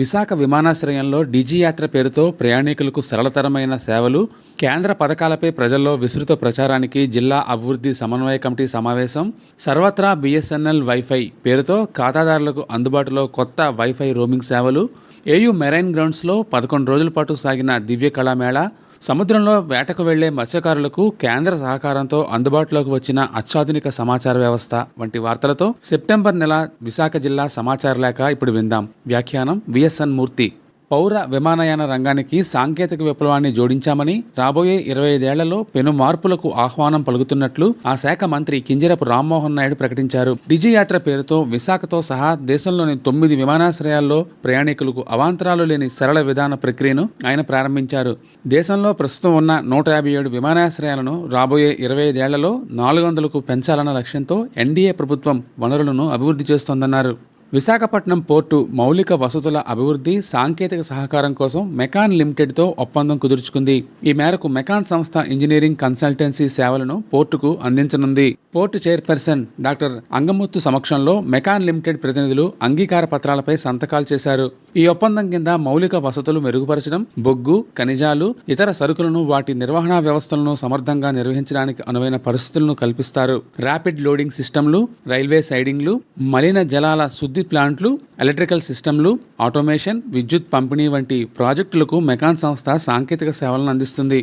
విశాఖ విమానాశ్రయంలో డిజి యాత్ర పేరుతో ప్రయాణికులకు సరళతరమైన సేవలు కేంద్ర పథకాలపై ప్రజల్లో విస్తృత ప్రచారానికి జిల్లా అభివృద్ధి సమన్వయ కమిటీ సమావేశం సర్వత్రా బిఎస్ఎన్ఎల్ వైఫై పేరుతో ఖాతాదారులకు అందుబాటులో కొత్త వైఫై రోమింగ్ సేవలు ఏయూ మెరైన్ గ్రౌండ్స్లో పదకొండు రోజుల పాటు సాగిన దివ్య కళామేళా సముద్రంలో వేటకు వెళ్ళే మత్స్యకారులకు కేంద్ర సహకారంతో అందుబాటులోకి వచ్చిన అత్యాధునిక సమాచార వ్యవస్థ వంటి వార్తలతో సెప్టెంబర్ నెల విశాఖ జిల్లా సమాచార లేఖ ఇప్పుడు విందాం. వ్యాఖ్యానం విఎస్ఎన్ మూర్తి. పౌర విమానయాన రంగానికి సాంకేతిక విప్లవాన్ని జోడించామని రాబోయే ఇరవై ఐదేళ్ళలో పెను మార్పులకు ఆహ్వానం పలుకుతున్నట్లు ఆ శాఖ మంత్రి కింజరపు రామ్మోహన్ నాయుడు ప్రకటించారు. డిజియాత్ర పేరుతో విశాఖతో సహా దేశంలోని తొమ్మిది విమానాశ్రయాల్లో ప్రయాణికులకు అవాంతరాలు లేని సరళ విధాన ప్రక్రియను ఆయన ప్రారంభించారు. దేశంలో ప్రస్తుతం ఉన్న నూట యాభై ఏడు విమానాశ్రయాలను రాబోయే ఇరవై ఐదేళ్ళలో నాలుగు వందలకు పెంచాలన్న లక్ష్యంతో ఎన్డీఏ ప్రభుత్వం వనరులను అభివృద్ధి చేస్తోందన్నారు. విశాఖపట్నం పోర్టు మౌలిక వసతుల అభివృద్ధి సాంకేతిక సహకారం కోసం మెకాన్ లిమిటెడ్తో ఒప్పందం కుదుర్చుకుంది. ఈ మేరకు మెకాన్ సంస్థ ఇంజనీరింగ్ కన్సల్టెన్సీ సేవలను పోర్టుకు అందించనుంది. పోర్టు చైర్పర్సన్ డాక్టర్ అంగముత్తు సమక్షంలో మెకాన్ లిమిటెడ్ ప్రతినిధులు అంగీకార పత్రాలపై సంతకాలు చేశారు. ఈ ఒప్పందం కింద మౌలిక వసతులు మెరుగుపరచడం బొగ్గు ఖనిజాలు ఇతర సరుకులను వాటి నిర్వహణా వ్యవస్థలను సమర్థంగా నిర్వహించడానికి అనువైన పరిస్థితులను కల్పిస్తారు. ర్యాపిడ్ లోడింగ్ సిస్టమ్లు రైల్వే సైడింగ్లు మలిన జలాల శుద్ధి ప్లాంట్లు ఎలక్ట్రికల్ సిస్టమ్లు ఆటోమేషన్ విద్యుత్ పంపిణీ వంటి ప్రాజెక్టులకు మెకాన్ సంస్థ సాంకేతిక సేవలను అందిస్తుంది.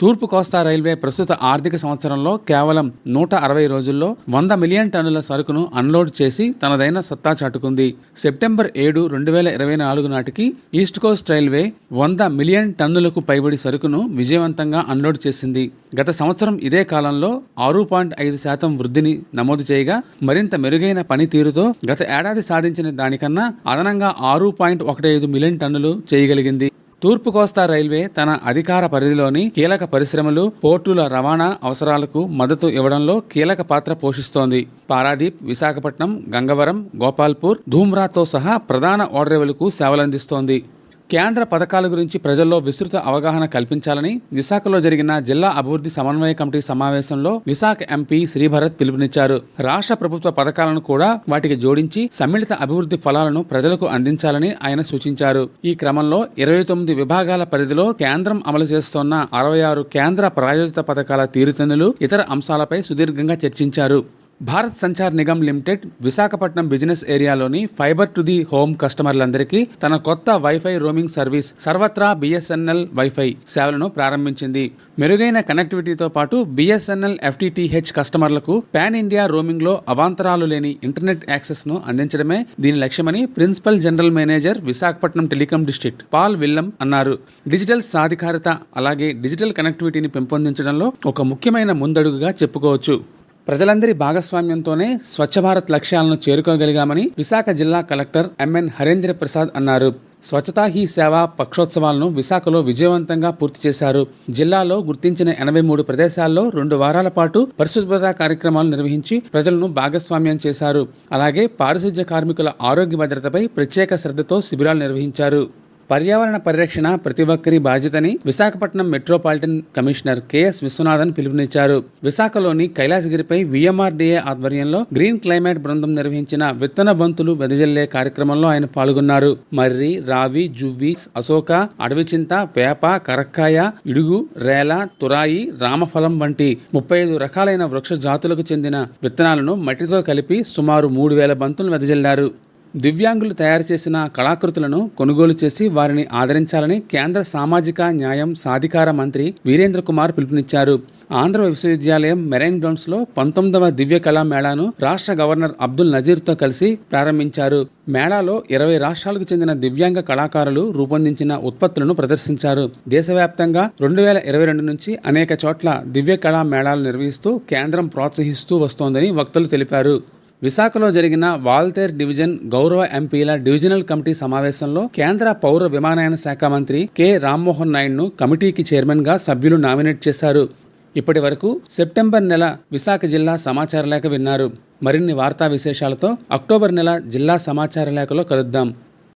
తూర్పు కోస్తా రైల్వే ప్రస్తుత ఆర్థిక సంవత్సరంలో కేవలం నూట అరవై రోజుల్లో వంద మిలియన్ టన్నుల సరుకును అన్లోడ్ చేసి తనదైన సత్తా చాటుకుంది. సెప్టెంబర్ ఏడు రెండు వేల ఇరవై నాలుగు నాటికి ఈస్ట్ కోస్ట్ రైల్వే వంద మిలియన్ టన్నులకు పైబడి సరుకును విజయవంతంగా అన్లోడ్ చేసింది. గత సంవత్సరం ఇదే కాలంలో ఆరు పాయింట్ ఐదు శాతం వృద్ధిని నమోదు చేయగా మరింత మెరుగైన పనితీరుతో గత ఏడాది సాధించిన దానికన్నా అదనంగా ఆరు పాయింట్ ఒకటి ఐదు మిలియన్ టన్నులు చేయగలిగింది. తూర్పు కోస్తా రైల్వే తన అధికార పరిధిలోని కీలక పరిశ్రమలు పోర్టుల రవాణా అవసరాలకు మద్దతు ఇవ్వడంలో కీలక పాత్ర పోషిస్తోంది. పారాదీప్ విశాఖపట్నం గంగవరం గోపాల్పూర్ ధూమ్రాతో సహా ప్రధాన ఓడరేవులకు సేవలందిస్తోంది. కేంద్ర పథకాల గురించి ప్రజల్లో విస్తృత అవగాహన కల్పించాలని విశాఖలో జరిగిన జిల్లా అభివృద్ధి సమన్వయ కమిటీ సమావేశంలో విశాఖ ఎంపీ శ్రీభరత్ పిలుపునిచ్చారు. రాష్ట్ర ప్రభుత్వ పథకాలను కూడా వాటికి జోడించి సమ్మిళిత అభివృద్ధి ఫలాలను ప్రజలకు అందించాలని ఆయన సూచించారు. ఈ క్రమంలో ఇరవై తొమ్మిది విభాగాల పరిధిలో కేంద్రం అమలు చేస్తోన్న అరవై ఆరు కేంద్ర ప్రాయోజిత పథకాల తీరుతెన్నులు ఇతర అంశాలపై సుదీర్ఘంగా చర్చించారు. భారత్ సంచార్ నిగమ్ లిమిటెడ్ విశాఖపట్నం బిజినెస్ ఏరియాలోని ఫైబర్ టు ది హోమ్ కస్టమర్లందరికీ తన కొత్త WiFi roaming service Sarvatra BSNL WiFi సేవలను ప్రారంభించింది. మెరుగైన కనెక్టివిటీతో పాటు బిఎస్ఎన్ఎల్ ఎఫ్టీటీహెచ్ కస్టమర్లకు పాన్ ఇండియా రోమింగ్లో అవాంతరాలు లేని ఇంటర్నెట్ యాక్సెస్ను అందించడమే దీని లక్ష్యమని principal general manager Visakhapatnam telecom district Paul William అన్నారు. డిజిటల్ సాధికారత అలాగే డిజిటల్ కనెక్టివిటీని పెంపొందించడంలో ఒక ముఖ్యమైన ముందడుగుగా చెప్పుకోవచ్చు. ప్రజలందరి భాగస్వామ్యంతోనే స్వచ్ఛ భారత్ లక్ష్యాలను చేరుకోగలిగామని విశాఖ జిల్లా కలెక్టర్ ఎంఎన్ హరేంద్ర ప్రసాద్ అన్నారు. స్వచ్ఛతా హీ సేవ పక్షోత్సవాలను విశాఖలో విజయవంతంగా పూర్తి చేశారు. జిల్లాలో గుర్తించిన ఎనభై మూడు ప్రదేశాల్లో రెండు వారాల పాటు పరిశుభ్రత కార్యక్రమాలు నిర్వహించి ప్రజలను భాగస్వామ్యం చేశారు. అలాగే పారిశుధ్య కార్మికుల ఆరోగ్య భద్రతపై ప్రత్యేక శ్రద్ధతో శిబిరాలు నిర్వహించారు. పర్యావరణ పరిరక్షణ ప్రతి ఒక్కరి బాధ్యతని Visakhapatnam metropolitan commissioner KS Viswanathan పిలుపునిచ్చారు. విశాఖలోని కైలాసగిరిపై విఎంఆర్డీఏ ఆధ్వర్యంలో గ్రీన్ క్లైమేట్ బృందం నిర్వహించిన విత్తన బంతులు వెదజల్లే కార్యక్రమంలో ఆయన పాల్గొన్నారు. మర్రి రావి జువ్వి అశోక అడవిచింత వేప కరక్కాయ ఇడుగు రేల తురాయి రామఫలం వంటి ముప్పై ఐదు రకాలైన వృక్ష జాతులకు చెందిన విత్తనాలను మట్టితో కలిపి సుమారు మూడు వేల బంతులు వెదజల్లారు. దివ్యాంగులు తయారు చేసిన కళాకృతులను కొనుగోలు చేసి వారిని ఆదరించాలని కేంద్ర సామాజిక న్యాయం సాధికార మంత్రి వీరేంద్ర కుమార్ పిలుపునిచ్చారు. ఆంధ్ర విశ్వవిద్యాలయం మెరైన్ గ్రౌండ్స్లో పంతొమ్మిదవ దివ్య కళా మేళాను రాష్ట్ర గవర్నర్ అబ్దుల్ నజీర్తో కలిసి ప్రారంభించారు. మేళాలో ఇరవై రాష్ట్రాలకు చెందిన దివ్యాంగ కళాకారులు రూపొందించిన ఉత్పత్తులను ప్రదర్శించారు. దేశవ్యాప్తంగా రెండు వేల ఇరవై రెండు నుంచి అనేక చోట్ల దివ్య కళా మేళాలు నిర్వహిస్తూ కేంద్రం ప్రోత్సహిస్తూ వస్తోందని వక్తలు తెలిపారు. విశాఖలో జరిగిన వాల్తేర్ డివిజన్ గౌరవ ఎంపీల డివిజనల్ కమిటీ సమావేశంలో కేంద్ర పౌర విమానయాన శాఖ మంత్రి కె. రామ్మోహన్ నాయుడును కమిటీకి చైర్మన్గా సభ్యులు నామినేట్ చేశారు. ఇప్పటి వరకు సెప్టెంబర్ నెల విశాఖ జిల్లా సమాచార లేఖ విన్నారు. మరిన్ని వార్తా విశేషాలతో అక్టోబర్ నెల జిల్లా సమాచార లేఖలో కలుద్దాం.